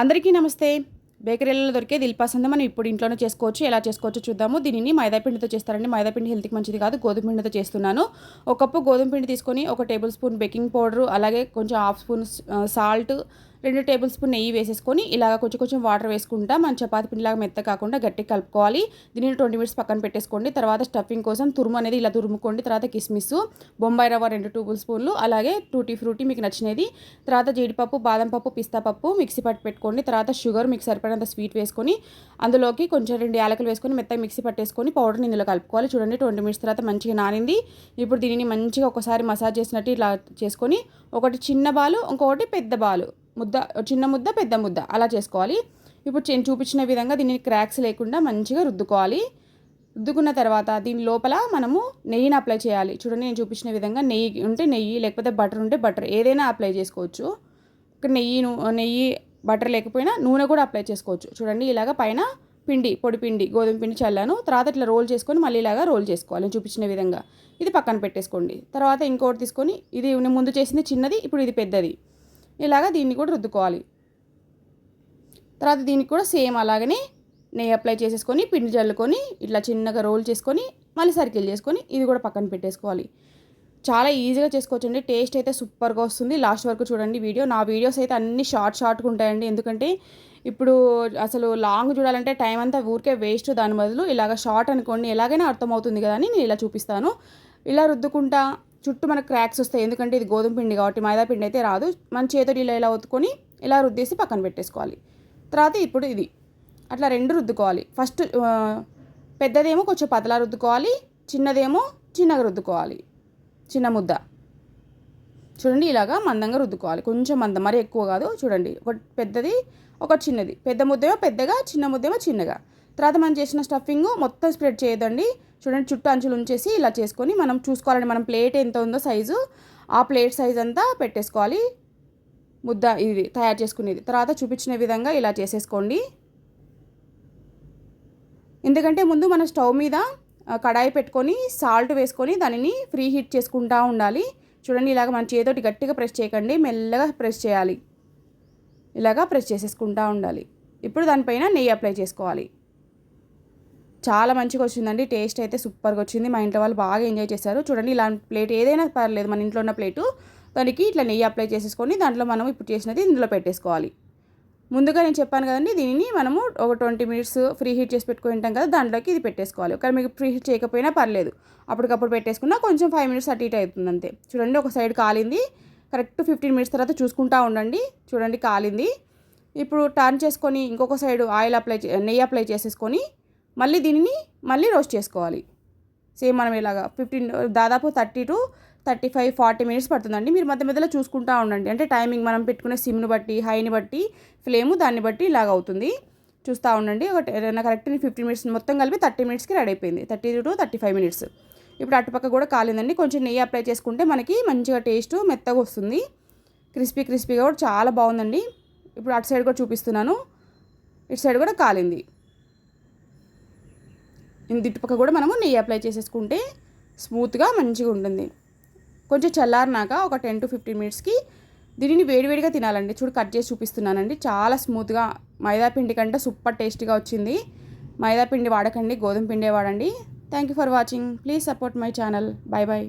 అందరికీ నమస్తే. బేకరీలలో దొరికే దిల్పాసంద మనం ఇప్పుడు ఇంట్లోనే చేసుకోవచ్చు. ఎలా చేసుకోవచ్చో చూద్దాము. దీనిని మైదాపిండితో చేస్తారండి. మైదాపిండి హెల్త్కి మంచిది కాదు. గోధుమ పిండితో చేస్తున్నాను. ఒక కప్పు గోధుమ పిండి తీసుకొని ఒక టేబుల్ స్పూన్ బేకింగ్ పౌడర్ అలాగే కొంచెం హాఫ్ స్పూన్ సాల్ట్ రెండు టేబుల్ స్పూన్ నెయ్యి వేసేసుకొని ఇలాగ కొంచెం కొంచెం వాటర్ వేసుకుంటా మన చపాతి పిండిలాగా మెత్త కాకుండా గట్టి కలుపుకోవాలి. దీనిని ట్వంటీ మినిట్స్ పక్కన పెట్టేసుకోండి. తర్వాత స్టఫింగ్ కోసం తురుము అనేది ఇలా తురుముకోండి. తర్వాత కిస్మిస్ బొంబాయి రవ్వ రెండు టేబుల్ స్పూన్లు అలాగే టూటీ ఫ్రూటీ మీకు నచ్చినది. తర్వాత జీడిపప్పు బాదం పప్పు పిస్తా పప్పు మిక్సీ పట్టి పెట్టుకోండి. తర్వాత షుగర్ మీకు సరిపడినంత స్వీట్ వేసుకొని అందులోకి కొంచెం రెండు యాలకులు వేసుకొని మెత్తగా మిక్సీ పట్టేసుకొని పౌడర్ని ఇందులో కలుపుకోవాలి. చూడండి ట్వంటీ మినిట్స్ తర్వాత మంచిగా నానింది. ఇప్పుడు దీనిని మంచిగా ఒకసారి మసాజ్ చేసినట్టు ఇలా చేసుకొని ఒకటి చిన్న బాలు ఇంకొకటి పెద్ద బాలు ముద్ద చిన్న ముద్ద పెద్ద ముద్ద. అలా చేసుకోవాలి. ఇప్పుడు నేను చూపించిన విధంగా దీన్ని క్రాక్స్ లేకుండా మంచిగా రుద్దుకోవాలి. రుద్దుకున్న తర్వాత దీని లోపల మనము నెయ్యిని అప్లై చేయాలి. చూడండి నేను చూపించిన విధంగా నెయ్యి ఉంటే నెయ్యి లేకపోతే బటర్ ఉంటే బటర్ ఏదైనా అప్లై చేసుకోవచ్చు. ఇక్కడ నెయ్యి నెయ్యి బటర్ లేకపోయినా నూనె కూడా అప్లై చేసుకోవచ్చు. చూడండి ఇలాగ పైన పిండి పొడి పిండి గోధుమ పిండి చల్లాను. తర్వాత ఇట్లా రోల్ చేసుకొని మళ్ళీ ఇలాగా రోల్ చేసుకోవాలి. చూపించిన విధంగా. ఇది పక్కన పెట్టేసుకోండి. తర్వాత ఇంకోటి తీసుకొని ఇది ముందు చేసింది చిన్నది ఇప్పుడు ఇది పెద్దది. ఇలాగ దీన్ని కూడా రుద్దుకోవాలి. తర్వాత దీనికి కూడా సేమ్ అలాగనే నెయ్యి అప్లై చేసేసుకొని పిండి జల్లుకొని ఇట్లా చిన్నగా రోల్ చేసుకొని మళ్ళీ సర్కిల్ చేసుకొని ఇది కూడా పక్కన పెట్టేసుకోవాలి. చాలా ఈజీగా చేసుకోవచ్చండి. టేస్ట్ అయితే సూపర్గా వస్తుంది. లాస్ట్ వరకు చూడండి వీడియో. నా వీడియోస్ అయితే అన్ని షార్ట్ షార్ట్గా ఉంటాయండి. ఎందుకంటే ఇప్పుడు అసలు లాంగ్ చూడాలంటే టైం అంతా ఊరికే వేస్ట్. దాని బదులు ఇలాగ షార్ట్ అనుకోండి ఎలాగైనా అర్థమవుతుంది కదా అని నేను ఇలా చూపిస్తాను. ఇలా రుద్దుకుంటా చుట్టూ మనకు క్రాక్స్ వస్తాయి. ఎందుకంటే ఇది గోధుమ పిండి కాబట్టి మైదా పిండి అయితే రాదు. మన చేతులు ఇలా ఇలా ఒత్తుకొని ఇలా రుద్దేసి పక్కన పెట్టేసుకోవాలి. తర్వాత ఇప్పుడు ఇది. అట్లా రెండు రుద్దుకోవాలి. ఫస్ట్ పెద్దదేమో కొంచెం పతలా రుద్దుకోవాలి. చిన్నదేమో చిన్నగా రుద్దుకోవాలి. చిన్న ముద్ద. చూడండి ఇలాగా మందంగా రుద్దుకోవాలి. కొంచెం మందం. మరి ఎక్కువ కాదు. చూడండి ఒక పెద్దది ఒక చిన్నది. పెద్ద ముద్దేమో పెద్దగా చిన్న ముద్దేమో చిన్నగా. తర్వాత మనం చేసిన స్టఫింగ్ మొత్తం స్ప్రెడ్ చేయదండి చూడండి చుట్టూ అంచులు ఉంచేసి ఇలా చేసుకొని మనం చూసుకోవాలండి. మనం ప్లేట్ ఎంత ఉందో సైజు ఆ ప్లేట్ సైజ్ అంతా పెట్టేసుకోవాలి. ముద్ద ఇది తయారు చేసుకునేది. తర్వాత చూపించిన విధంగా ఇలా చేసేసుకోండి. ఎందుకంటే ముందు మన స్టవ్ మీద కడాయి పెట్టుకొని సాల్ట్ వేసుకొని దానిని ఫ్రీ హీట్ చేసుకుంటూ ఉండాలి. చూడండి ఇలాగ మన చేతోటి గట్టిగా ప్రెస్ చేయకండి. మెల్లగా ప్రెస్ చేయాలి. ఇలాగా ప్రెస్ చేసేసుకుంటూ ఉండాలి. ఇప్పుడు దానిపైన నెయ్యి అప్లై చేసుకోవాలి. చాలా మంచిగా వచ్చిందండి. టేస్ట్ అయితే సూపర్గా వచ్చింది. మా ఇంట్లో వాళ్ళు బాగా ఎంజాయ్ చేశారు. చూడండి ఇలాంటి ప్లేట్ ఏదైనా పర్లేదు మన ఇంట్లో ఉన్న ప్లేటు. దానికి ఇట్లా నెయ్యి అప్లై చేసేసుకొని దాంట్లో మనం ఇప్పుడు చేసినది ఇందులో పెట్టేసుకోవాలి. ముందుగా నేను చెప్పాను కదండి దీనిని మనము ఒక ట్వంటీ మినిట్స్ ఫ్రీ హీట్ చేసి పెట్టుకుని ఉంటాం కదా దాంట్లోకి ఇది పెట్టేసుకోవాలి. ఒకవేళ మీకు ఫ్రీ హీట్ చేయకపోయినా పర్లేదు. అప్పటికప్పుడు పెట్టేసుకున్నా కొంచెం ఫైవ్ మినిట్స్ అటు ఇటు అవుతుంది అంతే. చూడండి ఒక సైడ్ కాలింది. కరెక్ట్ ఫిఫ్టీన్ మినిట్స్ తర్వాత చూసుకుంటా ఉండండి. చూడండి కాలింది. ఇప్పుడు టర్న్ చేసుకొని ఇంకొక సైడ్ ఆయిల్ అప్లై నెయ్యి అప్లై చేసేసుకొని మళ్ళీ దీనిని మళ్ళీ రోస్ట్ చేసుకోవాలి. సేమ్ మనం ఇలాగా ఫిఫ్టీన్ దాదాపు thirty to thirty five forty minutes పడుతుందండి. మీరు మధ్య మధ్యలో చూసుకుంటూ ఉండండి. అంటే టైమింగ్ మనం పెట్టుకునే సిమ్ను బట్టి హైని బట్టి ఫ్లేము దాన్ని బట్టి ఇలాగ అవుతుంది. చూస్తూ ఉండండి. ఒక కరెక్ట్ ఫిఫ్టీన్ మినిట్స్ మొత్తం కలిపి థర్టీ మినిట్స్కి రెడీ అయిపోయింది. Thirty to thirty five minutes ఇప్పుడు అటుపక్క కూడా కాలిందండి. కొంచెం నెయ్యి అప్లై చేసుకుంటే మనకి మంచిగా టేస్ట్ మెత్తగా వస్తుంది. క్రిస్పీ క్రిస్పీగా కూడా చాలా బాగుందండి. ఇప్పుడు అటు సైడ్ కూడా చూపిస్తున్నాను. ఇటు సైడ్ కూడా కాలింది. ఇటుపక్క కూడా మనము నెయ్యి అప్లై చేసేసుకుంటే స్మూత్గా మంచిగా ఉంటుంది. కొంచెం చల్లారినాక ఒక టెన్ టు ఫిఫ్టీన్ మినిట్స్కి దీనిని వేడివేడిగా తినాలండి. చూడు కట్ చేసి చూపిస్తున్నానండి. చాలా స్మూత్గా మైదాపిండి కంటే సూపర్ టేస్టీగా వచ్చింది. మైదాపిండి వాడకండి గోధుమ పిండే వాడండి. Thank you for watching please support my channel bye bye